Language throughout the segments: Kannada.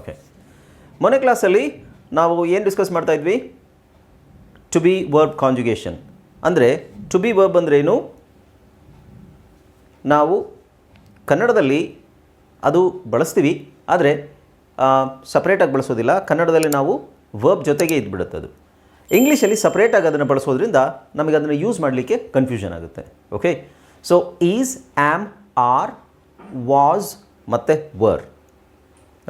ಓಕೆ ಮೊನ್ನೆ ಕ್ಲಾಸಲ್ಲಿ ನಾವು ಏನು ಡಿಸ್ಕಸ್ ಮಾಡ್ತಾ ಇದ್ವಿ? ಟು ಬಿ ವರ್ಬ್ ಕಾಂಜುಗೇಷನ್ ಅಂದರೆ ಟು ಬಿ ವರ್ಬ್ ಅಂದ್ರೇನು ನಾವು ಕನ್ನಡದಲ್ಲಿ ಅದು ಬಳಸ್ತೀವಿ, ಆದರೆ ಸಪ್ರೇಟಾಗಿ ಬಳಸೋದಿಲ್ಲ. ಕನ್ನಡದಲ್ಲಿ ನಾವು ವರ್ಬ್ ಜೊತೆಗೆ ಇದ್ಬಿಡುತ್ತೆ ಅದು. ಇಂಗ್ಲೀಷಲ್ಲಿ ಸಪ್ರೇಟಾಗಿ ಅದನ್ನು ಬಳಸೋದ್ರಿಂದ ನಮಗೆ ಅದನ್ನು ಯೂಸ್ ಮಾಡಲಿಕ್ಕೆ ಕನ್ಫ್ಯೂಷನ್ ಆಗುತ್ತೆ. Okay so is am are was ಮತ್ತು ವರ್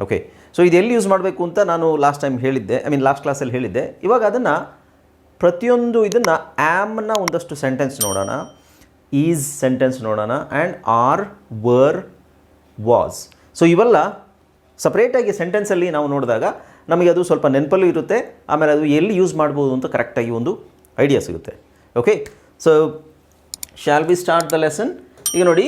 ಓಕೆ ಸೊ ಇದು ಎಲ್ಲಿ ಯೂಸ್ ಮಾಡಬೇಕು ಅಂತ ನಾನು ಲಾಸ್ಟ್ ಟೈಮ್ ಹೇಳಿದ್ದೆ ಐ ಮೀನ್ ಲಾಸ್ಟ್ ಕ್ಲಾಸಲ್ಲಿ ಹೇಳಿದ್ದೆ. ಇವಾಗ ಅದನ್ನು ಪ್ರತಿಯೊಂದು ಇದನ್ನು ಆ್ಯಮ್ನ ಒಂದಷ್ಟು ಸೆಂಟೆನ್ಸ್ ನೋಡೋಣ. ಈಸ್ ಸೆಂಟೆನ್ಸ್ ನೋಡೋಣ. And are were was so ಇವೆಲ್ಲ ಸಪ್ರೇಟಾಗಿ ಸೆಂಟೆನ್ಸಲ್ಲಿ ನಾವು ನೋಡಿದಾಗ ನಮಗೆ ಅದು ಸ್ವಲ್ಪ ನೆನಪಲ್ಲೂ ಇರುತ್ತೆ, ಆಮೇಲೆ ಅದು ಎಲ್ಲಿ ಯೂಸ್ ಮಾಡ್ಬೋದು ಅಂತ ಕರೆಕ್ಟಾಗಿ ಒಂದು ಐಡಿಯಾ ಸಿಗುತ್ತೆ. Okay so shall we start the lesson ಈಗ ನೋಡಿ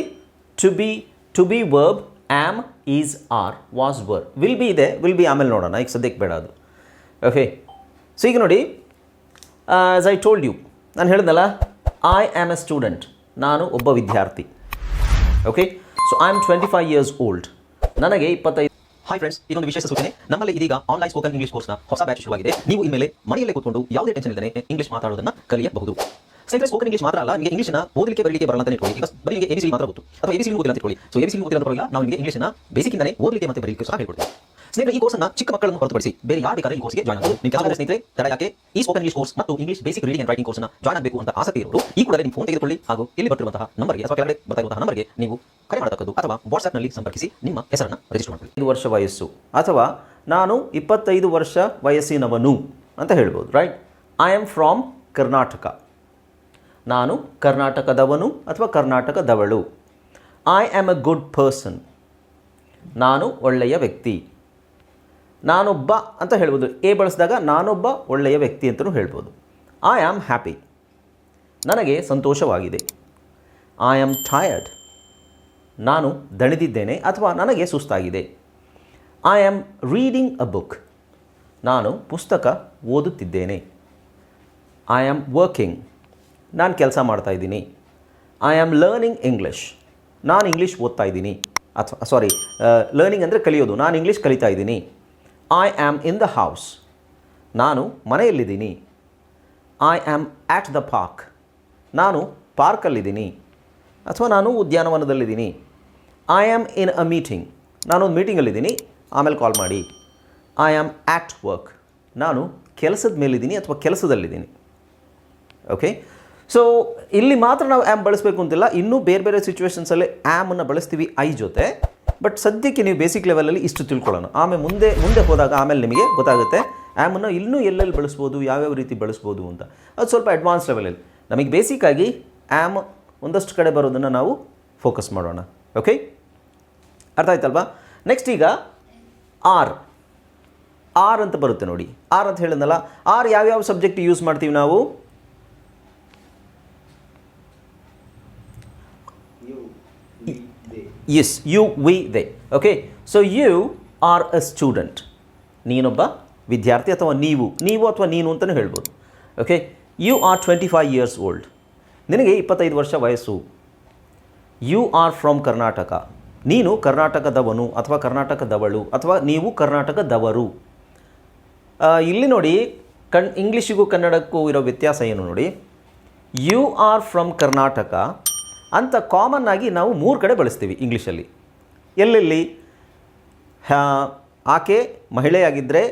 to be to be verb am is are was were will be ಇದೆ ವಿಲ್ ಬಿ ಆಮೇಲೆ ನೋಡೋಣ. ಈಗ ಸದ್ಯಕ್ಕೆ ಬೇಡ ಅದು. ಓಕೆ ಸೊ ಈಗ ನೋಡಿ ಆಸ್ ಐ ಟೋಲ್ಡ್ ಯು ನಾನು ಹೇಳಿದ್ನಲ್ಲ ಐ ಆಮ್ ಎ ಸ್ಟೂಡೆಂಟ್ ನಾನು ಒಬ್ಬ ವಿದ್ಯಾರ್ಥಿ. Okay so I am twenty five years old ನನಗೆ ಇಪ್ಪತ್ತೈದು ಹಾಯ್ ಫ್ರೆಂಡ್ಸ್ ಇದೊಂದು ವಿಶೇಷ ಸೂಚನೆ. ನಮ್ಮಲ್ಲಿ ಇದೀಗ ಆನ್ಲೈನ್ ಸ್ಪೋಕನ್ ಇಂಗ್ಲಿಷ್ ಕೋರ್ಸ್ನ ಹೊಸ ಬ್ಯಾಚ್ ಶುರುವಾಗಿದೆ. ನೀವು ಇನ್ಮೇಲೆ ಮನೆಯಲ್ಲೇ ಕೂತ್ಕೊಂಡು ಯಾವುದೇ ಟೆನ್ಷನ್ ಇಲ್ಲದೆ ಇಂಗ್ಲಿಷ್ ಮಾತಾಡೋದನ್ನ ಕಲಿಯಬಹುದು. ಸ್ನೇಹಿತರೆ ಸ್ಪೋಕನ್ ಇಂಗ್ಲಿಷ್ ಮಾತ್ರ ಅಲ್ಲ, ನಿಮಗೆ ಇಂಗ್ಲಿಷ್ನ ಓದಲಿಕ್ಕೆ, ಬರಲಿಕ್ಕೆ ಬರಲ್ಲ ಅಂತ ಇಟ್ಕೊಳ್ಳಿ. ಈಗ ಬರೀ ನಿಮಗೆ ಎಬಿಸಿ ಮಾತ್ರ ಗೊತ್ತು. ಅಥವಾ ಎಬಿಸಿ ಓದಿಲ್ಲ ಅಂತ ಇಟ್ಕೊಳ್ಳಿ. ಸೊ ಎಬಿಸಿ ಓದಿಲ್ಲ ಪರವಾಗಿಲ್ಲ ನಾವು ನಿಮಗೆ ಇಂಗ್ಲೀಷ್ನ ಬೇಸಿಕ್ ಇಂದನೇ ಓದಲಿಕ್ಕೆ ಮತ್ತೆ ಬರಲಿಕ್ಕೆ ಸಹ ಹೇಳ್ಕೊಡ್ತೀವಿ. ಸ್ನೇಹಿತರೆ, ಈ ಕೋರ್ಸ್ನ ಚಿಕ್ಕ ಮಕ್ಕಳನ್ನು ಹೊರತುಪಡಿಸಿ ಬೇರೆ ಯಾರು ಬೇಕಾದ್ರೆ ಈ ಕೋರ್ಸ್ಗೆ ಜಾಯ್ನ್ ಆಗಬಹುದು ನಿಮ್ಮ ಕೆಲವು ಸ್ನೇಹಿತರೆ, ತಡ ಯಾಕೆ? ಈ ಸ್ಪೋಕನ್ ಇಂಗ್ಲಿಷ್ ಕೋರ್ಸ್ ಮತ್ತು English basic reading and writing ಕೋರ್ಸ್ನ ಜಾಯ್ನ್ ಆಗಬೇಕು ಅಂತ ಆಸಕ್ತಿ ಇರೋರು, ಈ ಕೂಡಲೇ ನಿಮ್ಮ ಫೋನ್ ತೆಗೆದುಕೊಳ್ಳಿ. ಹಾಗೂ ಇಲ್ಲಿ ಬರ್ತಿರುವಂತಹ ನಂಬರ್ಗೆ ಅಥವಾ ಕೆಳಗಡೆ ಬರ್ತಾ ನಂಬರ್ಗೆ ನೀವು ಕರೆ ಮಾಡತಕ್ಕದ್ದು ಅಥವಾ ವಾಟ್ಸ್ಆಪ್ನಲ್ಲಿ ಸಂಪರ್ಕಿಸಿ ನಿಮ್ಮ ಹೆಸರನ್ನು ರಿಜಿಸ್ಟರ್ ಮಾಡಬೇಕು ಐದು ವರ್ಷ ವಯಸ್ಸು. ಅಥವಾ ನಾನು ಇಪ್ಪತ್ತೈದು ವರ್ಷ ವಯಸ್ಸಿನವನು ಅಂತ ಹೇಳ್ಬೋದು right I am from Karnataka ನಾನು ಕರ್ನಾಟಕದವನು ಅಥವಾ ಕರ್ನಾಟಕದವಳು. I am a good person ನಾನು ಒಳ್ಳೆಯ ವ್ಯಕ್ತಿ. ನಾನೊಬ್ಬ ಅಂತ ಹೇಳ್ಬೋದು. ಎ ಬಳಸಿದಾಗ ನಾನೊಬ್ಬ ಒಳ್ಳೆಯ ವ್ಯಕ್ತಿ ಅಂತಲೂ ಹೇಳ್ಬೋದು. ಐ ಆಮ್ ಹ್ಯಾಪಿ ನನಗೆ ಸಂತೋಷವಾಗಿದೆ. ಐ ಆಮ್ ಟಯರ್ಡ್ ನಾನು ದಣಿದಿದ್ದೇನೆ ಅಥವಾ ನನಗೆ ಸುಸ್ತಾಗಿದೆ. I am reading a book ನಾನು ಪುಸ್ತಕ ಓದುತ್ತಿದ್ದೇನೆ. ಐ ಆಮ್ ವರ್ಕಿಂಗ್ ನಾನು ಕೆಲಸ ಮಾಡ್ತಾಯಿದ್ದೀನಿ ಐ ಆಮ್ ಲರ್ನಿಂಗ್ ಇಂಗ್ಲೀಷ್ ನಾನು ಇಂಗ್ಲೀಷ್ ಓದ್ತಾ ಇದ್ದೀನಿ. ಅಥವಾ ಸಾರಿ ಲರ್ನಿಂಗ್ ಅಂದರೆ ಕಲಿಯೋದು. ನಾನು ಇಂಗ್ಲೀಷ್ ಕಲಿತಾ ಇದ್ದೀನಿ. I am in the house ನಾನು ಮನೆಯಲ್ಲಿದ್ದೀನಿ. I am at the park ನಾನು ಪಾರ್ಕಲ್ಲಿದ್ದೀನಿ. ಅಥವಾ ನಾನು ಉದ್ಯಾನವನದಲ್ಲಿದ್ದೀನಿ. I am in a meeting ನಾನೊಂದು ಮೀಟಿಂಗಲ್ಲಿದ್ದೀನಿ. ಆಮೇಲೆ ಕಾಲ್ ಮಾಡಿ. ಐ ಆಮ್ ಆಟ್ ವರ್ಕ್ ನಾನು ಕೆಲಸದ ಮೇಲಿದ್ದೀನಿ ಅಥವಾ ಕೆಲಸದಲ್ಲಿದ್ದೀನಿ. ಓಕೆ ಸೊ ಇಲ್ಲಿ ಮಾತ್ರ ನಾವು ಆ್ಯಮ್ ಬಳಸಬೇಕು ಅಂತಿಲ್ಲ. ಇನ್ನೂ ಬೇರೆ ಬೇರೆ ಸಿಚುವೇಶನ್ಸಲ್ಲಿ ಆ್ಯಮನ್ನು ಬಳಸ್ತೀವಿ ಐ ಜೊತೆ. ಬಟ್ ಸದ್ಯಕ್ಕೆ ನೀವು ಬೇಸಿಕ್ ಲೆವೆಲಲ್ಲಿ ಇಷ್ಟು ತಿಳ್ಕೊಳ್ಳೋಣ. ಆಮೇಲೆ ಮುಂದೆ ಮುಂದೆ ಹೋದಾಗ ಆಮೇಲೆ ನಿಮಗೆ ಗೊತ್ತಾಗುತ್ತೆ. ಆ್ಯಮನ್ನು ಇನ್ನೂ ಎಲ್ಲೆಲ್ಲಿ ಬಳಸ್ಬೋದು, ಯಾವ್ಯಾವ ರೀತಿ ಬಳಸ್ಬೋದು ಅಂತ. ಅದು ಸ್ವಲ್ಪ ಅಡ್ವಾನ್ಸ್ ಲೆವೆಲಲ್ಲಿ ನಮಗೆ ಬೇಸಿಕ್ಕಾಗಿ ಆ್ಯಮ್ ಒಂದಷ್ಟು ಕಡೆ ಬರೋದನ್ನು ನಾವು ಫೋಕಸ್ ಮಾಡೋಣ. ಓಕೆ ಅರ್ಥ ಆಯ್ತಲ್ವಾ? ನೆಕ್ಸ್ಟ್ ಈಗ ಆರ್ ಆರ್ ಅಂತ ಬರುತ್ತೆ ನೋಡಿ. ಆರ್ ಅಂತ ಹೇಳಿದ್ನಲ್ಲ. ಆರ್ ಯಾವ್ಯಾವ ಸಬ್ಜೆಕ್ಟ್ ಯೂಸ್ ಮಾಡ್ತೀವಿ ನಾವು? Yes you we they okay so you are a student ನೀನೊಬ್ಬ ವಿದ್ಯಾರ್ಥಿ ಅಥವಾ ನೀವು? ನೀವು ಅಥವಾ ನೀನು ಅಂತಲೂ ಹೇಳ್ಬೋದು. Okay you are twenty five years old ನಿನಗೆ ಇಪ್ಪತ್ತೈದು ವರ್ಷ ವಯಸ್ಸು. ಯು ಆರ್ ಫ್ರಮ್ ಕರ್ನಾಟಕ ನೀನು ಕರ್ನಾಟಕದವನು ಅಥವಾ ಕರ್ನಾಟಕದವಳು ಅಥವಾ ನೀವು ಕರ್ನಾಟಕದವರು. ಇಲ್ಲಿ ನೋಡಿ, ಕಣ್ ಇಂಗ್ಲೀಷಿಗೂ ಕನ್ನಡಕ್ಕೂ ಇರೋ ವ್ಯತ್ಯಾಸ ಏನು ನೋಡಿ? ಯು ಆರ್ ಫ್ರಮ್ ಕರ್ನಾಟಕ ಅಂತ ಕಾಮನ್ ಆಗಿ ನಾವು ಮೂರು ಕಡೆ ಬಳಸ್ತೀವಿ ಇಂಗ್ಲೀಷಲ್ಲಿ ಎಲ್ಲೆಲ್ಲಿ? ಆಕೆ ಮಹಿಳೆಯಾಗಿದ್ದರೆ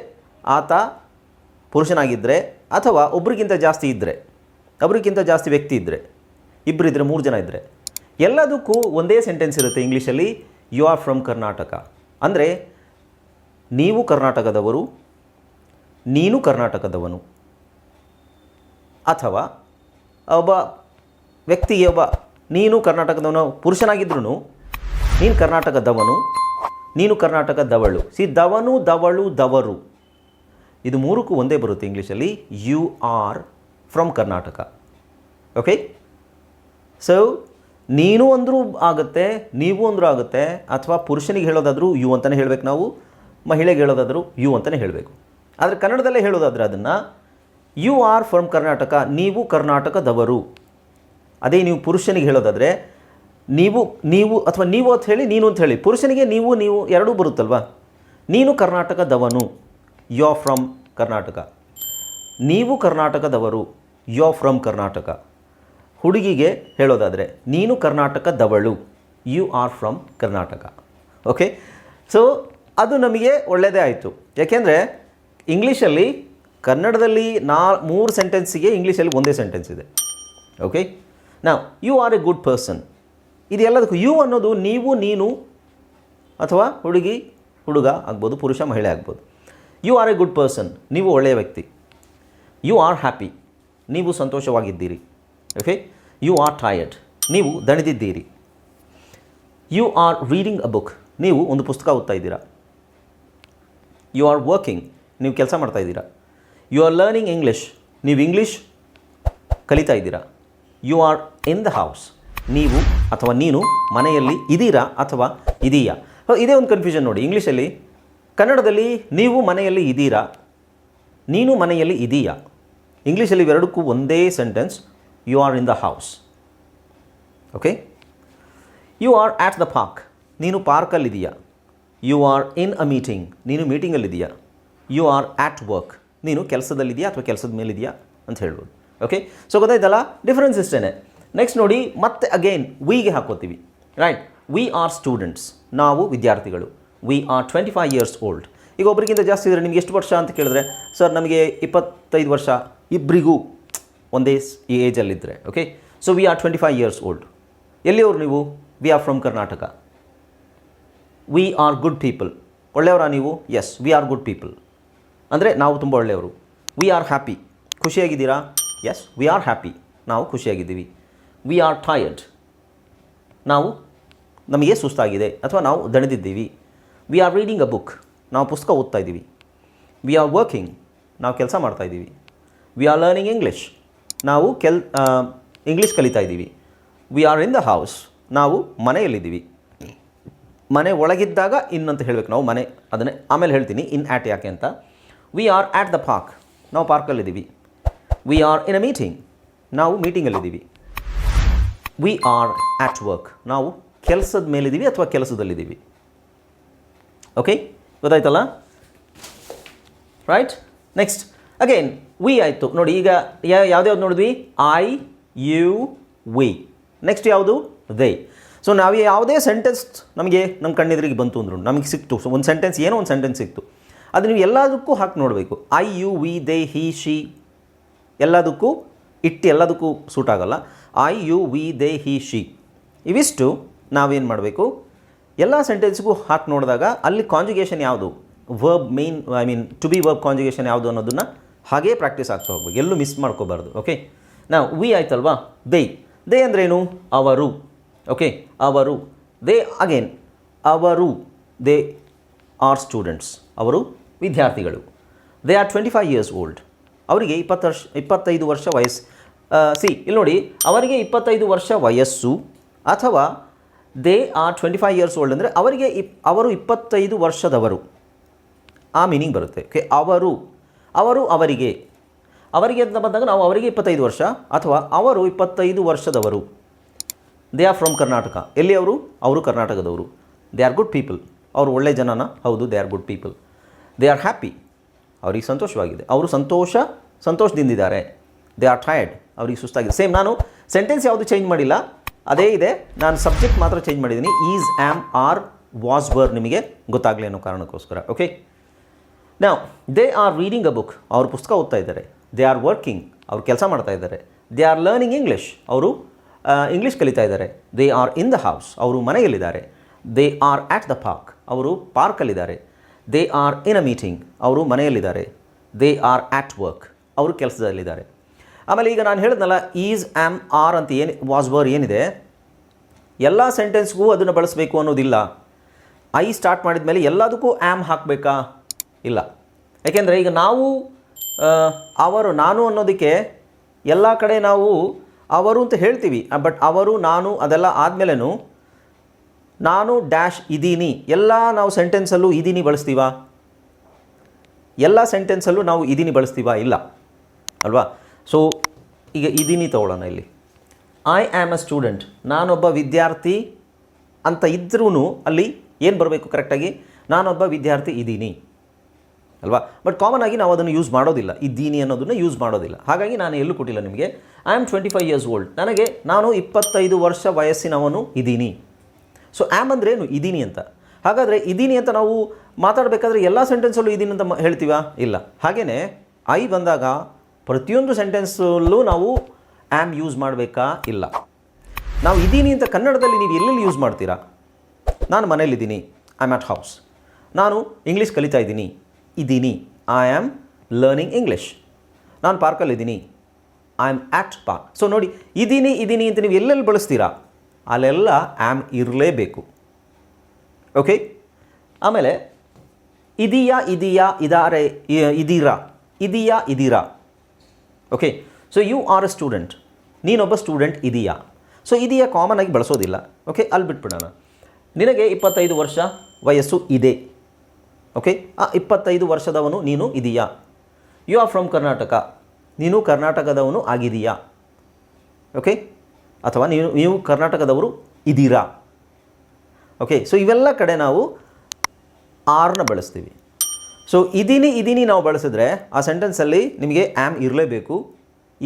ಆತ ಪುರುಷನಾಗಿದ್ದರೆ ಅಥವಾ ಒಬ್ರಿಗಿಂತ ಜಾಸ್ತಿ ಇದ್ದರೆ ಒಬ್ರಿಗಿಂತ ಜಾಸ್ತಿ ವ್ಯಕ್ತಿ ಇದ್ದರೆ ಇಬ್ಬರಿದ್ದರೆ ಮೂರು ಜನ ಇದ್ದರೆ ಎಲ್ಲದಕ್ಕೂ ಒಂದೇ ಸೆಂಟೆನ್ಸ್ ಇರುತ್ತೆ ಇಂಗ್ಲೀಷಲ್ಲಿ ಯು ಆರ್ ಫ್ರಮ್ ಕರ್ನಾಟಕ ಅಂದರೆ ನೀವು ಕರ್ನಾಟಕದವರು, ನೀನು ಕರ್ನಾಟಕದವನು. ಅಥವಾ ಒಬ್ಬ ವ್ಯಕ್ತಿಗೆ ಒಬ್ಬ ನೀನು ಕರ್ನಾಟಕದವನು ಪುರುಷನಾಗಿದ್ರೂ ನೀನು ಕರ್ನಾಟಕದವನು ನೀನು ಕರ್ನಾಟಕದವಳು ಸಿ ದವನು, ದವಳು, ದವರು. ಇದು ಮೂರಕ್ಕೂ ಒಂದೇ ಬರುತ್ತೆ ಇಂಗ್ಲೀಷಲ್ಲಿ. You are from Karnataka. Okay so ನೀನು ಅಂದರೂ ಆಗುತ್ತೆ, ನೀವು ಅಂದರೂ ಆಗುತ್ತೆ, ಅಥವಾ ಪುರುಷನಿಗೆ ಹೇಳೋದಾದರೂ ಯು ಅಂತಲೇ ಹೇಳಬೇಕು ನಾವು, ಮಹಿಳೆಗೆ ಹೇಳೋದಾದರೂ ಯು ಅಂತಲೇ ಹೇಳಬೇಕು. ಆದರೆ ಕನ್ನಡದಲ್ಲೇ ಹೇಳೋದಾದ್ರೆ ಅದನ್ನು ಯು ಆರ್ ಫ್ರಮ್ ಕರ್ನಾಟಕ, ನೀವು ಕರ್ನಾಟಕದವರು ಅದೇ ನೀವು ಪುರುಷನಿಗೆ ಹೇಳೋದಾದರೆ, ನೀವು ನೀವು ಅಥವಾ ನೀವು ಅಂತ ಹೇಳಿ ನೀನು ಅಂತ ಹೇಳಿ. ಪುರುಷನಿಗೆ ನೀವು ನೀವು ಎರಡೂ ಬರುತ್ತಲ್ವ? ನೀನು ಕರ್ನಾಟಕದವನು, ಯು ಫ್ರಮ್ ಕರ್ನಾಟಕ. ನೀವು ಕರ್ನಾಟಕದವರು, ಯೋ ಫ್ರಮ್ ಕರ್ನಾಟಕ. ಹುಡುಗಿಗೆ ಹೇಳೋದಾದರೆ, ನೀನು ಕರ್ನಾಟಕದವಳು, you are from Karnataka. Okay so ಅದು ನಮಗೆ ಒಳ್ಳೆಯದೇ ಆಯಿತು. ಯಾಕೆಂದರೆ, ಇಂಗ್ಲೀಷಲ್ಲಿ ಕನ್ನಡದಲ್ಲಿ ನಾ, ಮೂರು ಸೆಂಟೆನ್ಸಿಗೆ ಇಂಗ್ಲೀಷಲ್ಲಿ ಒಂದೇ ಸೆಂಟೆನ್ಸ್ ಇದೆ. ಓಕೆ ನಾವು you are a good person ಇದು ಎಲ್ಲದಕ್ಕೂ ಯು ಅನ್ನೋದು ನೀವು, ನೀನು ಅಥವಾ ಹುಡುಗಿ, ಹುಡುಗ ಆಗ್ಬೋದು, ಪುರುಷ, ಮಹಿಳೆ ಆಗ್ಬೋದು. You are a good person ನೀವು ಒಳ್ಳೆಯ ವ್ಯಕ್ತಿ. ಯು ಆರ್ ಹ್ಯಾಪಿ ನೀವು ಸಂತೋಷವಾಗಿದ್ದೀರಿ. ಓಕೆ ಯು ಆರ್ ಟಯರ್ಡ್ ನೀವು ದಣಿದಿದ್ದೀರಿ. You are reading a book ನೀವು ಒಂದು ಪುಸ್ತಕ ಓದ್ತಾ ಇದ್ದೀರಾ. ಯು ಆರ್ ವರ್ಕಿಂಗ್ ನೀವು ಕೆಲಸ ಮಾಡ್ತಾ ಇದ್ದೀರಾ. ಯು ಆರ್ ಲರ್ನಿಂಗ್ ಇಂಗ್ಲೀಷ್ ನೀವು ಇಂಗ್ಲೀಷ್ ಕಲಿತಾ ಇದ್ದೀರಾ. You are in the house ನೀವು ಅಥವಾ ನೀನು ಮನೆಯಲ್ಲಿ ಇದ್ದೀರಾ ಅಥವಾ ಇದೀಯಾ? ಇದೇ ಒಂದು ಕನ್ಫ್ಯೂಷನ್ ನೋಡಿ. ಇಂಗ್ಲೀಷಲ್ಲಿ ಕನ್ನಡದಲ್ಲಿ ನೀವು ಮನೆಯಲ್ಲಿ ಇದ್ದೀರಾ ನೀನು ಮನೆಯಲ್ಲಿ ಇದೀಯಾ? ಇಂಗ್ಲೀಷಲ್ಲಿ ಇವೆರಡಕ್ಕೂ ಒಂದೇ sentence you are in the house okay you are at the park ನೀನು ಪಾರ್ಕಲ್ಲಿದೆಯಾ you are in a meeting ನೀನು ಮೀಟಿಂಗಲ್ಲಿದೆಯಾ ಯು ಆರ್ ಆಟ್ ವರ್ಕ್ ನೀನು ಕೆಲಸದಲ್ಲಿದೆಯಾ ಅಥವಾ ಕೆಲಸದ ಮೇಲಿದೆಯಾ ಅಂತ ಹೇಳ್ಬೋದು. ಓಕೆ ಸೊ ಗೊತ್ತಾಯ್ತಲ್ಲ? ಡಿಫ್ರೆನ್ಸ್ ಇಷ್ಟೇ ನೆಕ್ಸ್ಟ್ ನೋಡಿ, ಮತ್ತೆ ಅಗೈನ್ ವಿಗೆ ಹಾಕೋತೀವಿ ರೈಟ್ ವಿ ಆರ್ ಸ್ಟೂಡೆಂಟ್ಸ್ ನಾವು ವಿದ್ಯಾರ್ಥಿಗಳು. We are twenty five years old ಈಗ ಒಬ್ಬರಿಗಿಂತ ಜಾಸ್ತಿ ಇದ್ದರೆ ನಿಮ್ಗೆ ಎಷ್ಟು ವರ್ಷ ಅಂತ ಕೇಳಿದ್ರೆ ಸರ್ ನಮಗೆ ಇಪ್ಪತ್ತೈದು ವರ್ಷ. ಇಬ್ಬರಿಗೂ ಒಂದೇ ಈ ಏಜಲ್ಲಿದ್ದರೆ okay so we are twenty five years old ಎಲ್ಲಿಯವರು ನೀವು? We are from Karnataka we are good people ಒಳ್ಳೆಯವರಾ ನೀವು? Yes we are good people ಅಂದರೆ ನಾವು ತುಂಬ ಒಳ್ಳೆಯವರು. ವಿ ಆರ್ ಹ್ಯಾಪಿ ಖುಷಿಯಾಗಿದ್ದೀರಾ? ಎಸ್ ವಿ ಆರ್ ಹ್ಯಾಪಿ ನಾವು ಖುಷಿಯಾಗಿದ್ದೀವಿ. ವಿ ಆರ್ ಟಯರ್ಡ್ ನಾವು ನಮಗೆ ಸುಸ್ತಾಗಿದೆ. ಅಥವಾ ನಾವು ದಣಿದಿದ್ದೀವಿ. We are reading a book ನಾವು ಪುಸ್ತಕ ಓದ್ತಾ ಇದ್ದೀವಿ. ವಿ ಆರ್ ವರ್ಕಿಂಗ್ ನಾವು ಕೆಲಸ ಮಾಡ್ತಾ ಇದ್ದೀವಿ. ವಿ ಆರ್ ಲರ್ನಿಂಗ್ ಇಂಗ್ಲೀಷ್ ನಾವು ಕೆಲ್ ಇಂಗ್ಲೀಷ್ ಕಲಿತಾ ಇದ್ದೀವಿ. We are in the house ನಾವು ಮನೆಯಲ್ಲಿದ್ದೀವಿ. ಮನೆ ಒಳಗಿದ್ದಾಗ ಇನ್ ಅಂತ ಹೇಳಬೇಕು ನಾವು. ಮನೆ ಅದನ್ನೇ ಆಮೇಲೆ ಹೇಳ್ತೀನಿ. ಇನ್ ಆ್ಯಟ್ ಯಾಕೆ ಅಂತ. We are at the park ನಾವು ಪಾರ್ಕಲ್ಲಿದ್ದೀವಿ we are in a meeting ನಾವು ಮೀಟಿಂಗಲ್ಲಿದ್ದೀವಿ ವಿ ಆರ್ ಆಟ್ ವರ್ಕ್ ನಾವು ಕೆಲಸದ ಮೇಲಿದ್ದೀವಿ ಅಥವಾ ಕೆಲಸದಲ್ಲಿದ್ದೀವಿ? ಓಕೆ ಗೊತ್ತಾಯ್ತಲ್ಲ? ರೈಟ್ ನೆಕ್ಸ್ಟ್ ಅಗೇನ್ ವಿ ಆಯಿತು. ನೋಡಿ, ಈಗ ಯಾವ್ದ್ಯಾವ್ದು ನೋಡಿದ್ವಿ? ಐ ಯು ವಿ ನೆಕ್ಸ್ಟ್ ಯಾವುದು? ದೇ ಸೊ ನಾವು ಯಾವುದೇ ಸೆಂಟೆನ್ಸ್ ನಮಗೆ ನಮ್ಮ ಕಣ್ಣೆದುರಿಗೆ ಬಂತು ಅಂದ್ರು, ನಮಗೆ ಸಿಕ್ತು. ಸೊ ಒಂದು ಸೆಂಟೆನ್ಸ್ ಏನೋ ಒಂದು ಸೆಂಟೆನ್ಸ್ ಸಿಕ್ತು. ಅದು ನೀವು ಎಲ್ಲದಕ್ಕೂ ಹಾಕಿ ನೋಡಬೇಕು. I you we they he she ಎಲ್ಲದಕ್ಕೂ ಇಟ್ಟು ಎಲ್ಲದಕ್ಕೂ ಸೂಟ್ ಆಗಲ್ಲ. I you we they he she ಇವಿಷ್ಟು ನಾವೇನು ಮಾಡಬೇಕು? ಎಲ್ಲ ಸೆಂಟೆನ್ಸ್ಗೂ ಹಾಕಿ ನೋಡಿದಾಗ ಅಲ್ಲಿ ಕಾಂಜುಗೇಷನ್ ಯಾವುದು? Verb main I mean to be verb conjugation ಯಾವುದು ಅನ್ನೋದನ್ನು ಹಾಗೇ ಪ್ರಾಕ್ಟೀಸ್ ಆಗ್ತಾ ಹೋಗ್ಬೇಕು. ಎಲ್ಲೂ ಮಿಸ್ ಮಾಡ್ಕೋಬಾರ್ದು ಓಕೆ ನಾವು ವಿ ಆಯ್ತಲ್ವಾ? ದೇ ದೇ ಅಂದ್ರೇನು? ಅವರು ಓಕೆ ಅವರು ದೇ ಅಗೇನ್ ಅವರು ದೇ ಆರ್ ಸ್ಟೂಡೆಂಟ್ಸ್ ಅವರು ವಿದ್ಯಾರ್ಥಿಗಳು. They are twenty five years old ಅವರಿಗೆ ಇಪ್ಪತ್ತು ವರ್ಷ, ಇಪ್ಪತ್ತೈದು ವರ್ಷ ವಯಸ್ಸು. ಸಿ ಇಲ್ಲಿ ನೋಡಿ, ಅವರಿಗೆ ಇಪ್ಪತ್ತೈದು ವರ್ಷ ವಯಸ್ಸು, ಅಥವಾ they are twenty five years old ಅಂದರೆ ಅವರಿಗೆ ಇಪ್, ಅವರು ಇಪ್ಪತ್ತೈದು ವರ್ಷದವರು. ಆ ಮೀನಿಂಗ್ ಬರುತ್ತೆ. ಓಕೆ ಅವರು ಅವರು ಅವರಿಗೆ. ಅವರಿಗೆ ಅಂತ ಬಂದಾಗ ನಾವು ಅವರಿಗೆ ಇಪ್ಪತ್ತೈದು ವರ್ಷ, ಅಥವಾ ಅವರು ಇಪ್ಪತ್ತೈದು ವರ್ಷದವರು. ದೇ ಆರ್ ಫ್ರಮ್ ಕರ್ನಾಟಕ ಎಲ್ಲಿ ಅವರು? ಅವರು ಕರ್ನಾಟಕದವರು. ದೇ ಆರ್ ಗುಡ್ ಪೀಪಲ್ ಅವರು ಒಳ್ಳೆ ಜನನ? ಹೌದು they are good people they are happy ಅವರಿಗೆ ಸಂತೋಷವಾಗಿದೆ. ಅವರು ಸಂತೋಷ ಸಂತೋಷದಿಂದಿದ್ದಾರೆ ದೇ ಆರ್ ಟಯರ್ಡ್ ಅವರಿಗೆ ಸುಸ್ತಾಗಿದೆ ಸೇಮ್ ನಾನು ಸೆಂಟೆನ್ಸ್ ಯಾವುದು ಚೇಂಜ್ ಮಾಡಿಲ್ಲ. ಅದೇ ಇದೆ. ನಾನು ಸಬ್ಜೆಕ್ಟ್ ಮಾತ್ರ ಚೇಂಜ್ ಮಾಡಿದ್ದೀನಿ is am are was were ನಿಮಗೆ ಗೊತ್ತಾಗಲಿ ಅನ್ನೋ ಕಾರಣಕ್ಕೋಸ್ಕರ. ಓಕೆ ನಾವು they are reading a book ಅವರು ಪುಸ್ತಕ ಓದ್ತಾ ಇದ್ದಾರೆ. ದೇ ಆರ್ ವರ್ಕಿಂಗ್ ಅವರು ಕೆಲಸ ಮಾಡ್ತಾ ಇದ್ದಾರೆ. ದೇ ಆರ್ ಲರ್ನಿಂಗ್ ಇಂಗ್ಲೀಷ್ ಅವರು ಇಂಗ್ಲೀಷ್ ಕಲಿತಾ ಇದ್ದಾರೆ. They are in the house ಅವರು ಮನೆಯಲ್ಲಿದ್ದಾರೆ. They are at the park ಅವರು ಪಾರ್ಕಲ್ಲಿದ್ದಾರೆ they are in a meeting ಅವರು ಮನೆಯಲ್ಲಿದ್ದಾರೆ. ದೇ ಆರ್ ಆ್ಯಟ್ ವರ್ಕ್ ಅವರು ಕೆಲಸದಲ್ಲಿದ್ದಾರೆ. ಆಮೇಲೆ ಈಗ ನಾನು ಹೇಳಿದ್ನಲ್ಲ ಈಸ್ ಆ್ಯಮ್ ಆರ್ ಅಂತ ಏನು ವಾಸ್ ವರ್ ಏನಿದೆ, ಎಲ್ಲ ಸೆಂಟೆನ್ಸ್ಗೂ ಅದನ್ನು ಬಳಸಬೇಕು ಅನ್ನೋದಿಲ್ಲ. ಐ ಸ್ಟಾರ್ಟ್ ಮಾಡಿದ ಮೇಲೆ ಎಲ್ಲದಕ್ಕೂ ಆ್ಯಮ್ ಹಾಕಬೇಕಾ? ಇಲ್ಲ. ಯಾಕೆಂದರೆ ಈಗ ನಾವು ಅವರು, ನಾನು ಅನ್ನೋದಕ್ಕೆ ಎಲ್ಲ ಕಡೆ ನಾವು ಅವರು ಅಂತ ಹೇಳ್ತೀವಿ ಬಟ್ ಅವರು, ನಾನು ಅದೆಲ್ಲ ಆದಮೇಲೆ ನಾನು ಡ್ಯಾಶ್ ಇದ್ದೀನಿ ಎಲ್ಲ ನಾವು ಸೆಂಟೆನ್ಸಲ್ಲೂ ಇದೀನಿ ಬಳಸ್ತೀವಾ? ಎಲ್ಲ ಸೆಂಟೆನ್ಸಲ್ಲೂ ನಾವು ಇದೀನಿ ಬಳಸ್ತೀವಾ? ಇಲ್ಲ. ಅಲ್ವಾ? ಸೊ ಈಗ ಇದೀನಿ ತಗೊಳ್ಳೋಣ ಇಲ್ಲಿ. ಐ ಆ್ಯಮ್ ಅ ಸ್ಟೂಡೆಂಟ್ ನಾನೊಬ್ಬ ವಿದ್ಯಾರ್ಥಿ ಅಂತ ಇದ್ರೂ ಅಲ್ಲಿ ಏನು ಬರಬೇಕು ಕರೆಕ್ಟಾಗಿ ನಾನೊಬ್ಬ ವಿದ್ಯಾರ್ಥಿ ಇದ್ದೀನಿ ಅಲ್ವಾ? ಬಟ್ ಕಾಮನ್ ಆಗಿ ನಾವು ಅದನ್ನು ಯೂಸ್ ಮಾಡೋದಿಲ್ಲ. ಇದ್ದೀನಿ ಅನ್ನೋದನ್ನು ಯೂಸ್ ಮಾಡೋದಿಲ್ಲ. ಹಾಗಾಗಿ ನಾನು ಎಲ್ಲೂ ಕೊಟ್ಟಿಲ್ಲ ನಿಮಗೆ. I am twenty five years old ನನಗೆ ನಾನು ಇಪ್ಪತ್ತೈದು ವರ್ಷ ವಯಸ್ಸಿನವನು ಇದ್ದೀನಿ ಸೊ ಆ್ಯಮ್ ಅಂದರೆ ಏನು? ಇದ್ದೀನಿ ಅಂತ. ಹಾಗಾದರೆ ಇದ್ದೀನಿ ಅಂತ ನಾವು ಮಾತಾಡಬೇಕಾದ್ರೆ ಎಲ್ಲ ಸೆಂಟೆನ್ಸಲ್ಲೂ ಇದ್ದೀನಿ ಅಂತ ಹೇಳ್ತೀವಾ? ಇಲ್ಲ. ಹಾಗೆಯೇ ಐ ಬಂದಾಗ ಪ್ರತಿಯೊಂದು ಸೆಂಟೆನ್ಸಲ್ಲೂ ನಾವು ಆ್ಯಮ್ ಯೂಸ್ ಮಾಡಬೇಕಾ? ಇಲ್ಲ. ನಾವು ಇದ್ದೀನಿ ಅಂತ ಕನ್ನಡದಲ್ಲಿ ನೀವು ಎಲ್ಲೆಲ್ಲಿ ಯೂಸ್ ಮಾಡ್ತೀರಾ? ನಾನು ಮನೇಲಿದ್ದೀನಿ ಐ ಆಮ್ ಅಟ್ ಹೌಸ್ ನಾನು ಇಂಗ್ಲೀಷ್ ಕಲಿತಾ ಇದ್ದೀನಿ. ಇದ್ದೀನಿ ಐ ಆಮ್ ಲರ್ನಿಂಗ್ ಇಂಗ್ಲೀಷ್ ನಾನು ಪಾರ್ಕಲ್ಲಿದ್ದೀನಿ. I am at park so ನೋಡಿ ಇದ್ದೀನಿ ಇದ್ದೀನಿ ಅಂತ ನೀವು ಎಲ್ಲೆಲ್ಲಿ ಬಳಸ್ತೀರಾ? ಅಲ್ಲೆಲ್ಲ ಆ್ಯಮ್ ಇರಲೇಬೇಕು. ಓಕೆ ಆಮೇಲೆ, ಇದೀಯಾ ಇದೀಯಾ, ಇದಾರೆ ಇದೀರಾ, ಇದೀಯಾ, ಇದೀರಾ. Okay so you are a student ನೀನೊಬ್ಬ ಸ್ಟೂಡೆಂಟ್ ಇದೆಯಾ? ಸೊ ಇದೆಯಾ ಕಾಮನ್ ಆಗಿ ಬಳಸೋದಿಲ್ಲ. ಓಕೆ ಅಲ್ಲಿ ಬಿಟ್ಬಿಡೋಣ. ನಿನಗೆ ಇಪ್ಪತ್ತೈದು ವರ್ಷ ವಯಸ್ಸು ಇದೆ. ಓಕೆ ಆ ಇಪ್ಪತ್ತೈದು ವರ್ಷದವನು ನೀನು ಇದೆಯಾ? ಯು ಆರ್ ಫ್ರಮ್ ಕರ್ನಾಟಕ ನೀನು ಕರ್ನಾಟಕದವನು ಆಗಿದೆಯಾ? ಓಕೆ ಅಥವಾ ನೀವು ನೀವು ಕರ್ನಾಟಕದವರು ಇದ್ದೀರಾ ಓಕೆ ಸೊ ಇವೆಲ್ಲ ಕಡೆ ನಾವು ಆರ್ನ ಬಳಸ್ತೀವಿ. ಸೊ ಇದೀನಿ ಇದೀನಿ ನಾವು ಬಳಸಿದ್ರೆ ಆ ಸೆಂಟೆನ್ಸಲ್ಲಿ ನಿಮಗೆ ಆ್ಯಮ್ ಇರಲೇಬೇಕು.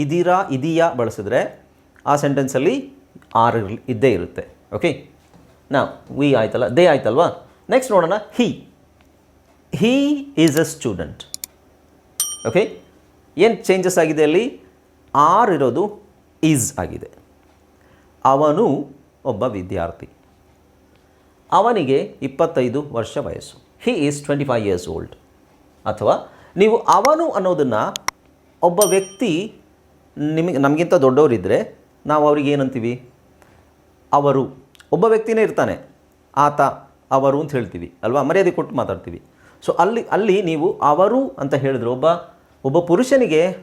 ಇದೀರಾ, ಇದೀಯಾ ಬಳಸಿದ್ರೆ ಆ ಸೆಂಟೆನ್ಸಲ್ಲಿ ಆರ್ ಇದ್ದೇ ಇರುತ್ತೆ. ಓಕೆ ನಾ ವಿ ಆಯ್ತಲ್ಲ ದೇ ಆಯ್ತಲ್ವಾ? ನೆಕ್ಸ್ಟ್ ನೋಡೋಣ he he is a student okay ಏನು ಚೇಂಜಸ್ ಆಗಿದೆ ಅಲ್ಲಿ? ಆರ್ ಇರೋದು ಈಸ್ ಆಗಿದೆ. ಅವನು ಒಬ್ಬ ವಿದ್ಯಾರ್ಥಿ. ಅವನಿಗೆ ಇಪ್ಪತ್ತೈದು ವರ್ಷ ವಯಸ್ಸು. He is twenty five years old ಅಥವಾ ನೀವು ಅವನು ಅನ್ನೋದನ್ನು ಒಬ್ಬ ವ್ಯಕ್ತಿ ನಿಮಗೆ, ನಮಗಿಂತ ದೊಡ್ಡವರಿದ್ದರೆ ನಾವು ಅವ್ರಿಗೆ ಏನಂತೀವಿ? ಅವರು. ಒಬ್ಬ ವ್ಯಕ್ತಿನೇ ಇರ್ತಾನೆ. ಆತ, ಅವರು ಅಂತ ಹೇಳ್ತೀವಿ. ಅಲ್ವಾ? ಮರ್ಯಾದೆ ಕೊಟ್ಟು ಮಾತಾಡ್ತೀವಿ. ಸೊ ಅಲ್ಲಿ ಅಲ್ಲಿ ನೀವು ಅವರು ಅಂತ ಹೇಳಿದ್ರೆ ಒಬ್ಬ ಒಬ್ಬ ಪುರುಷನಿಗೆ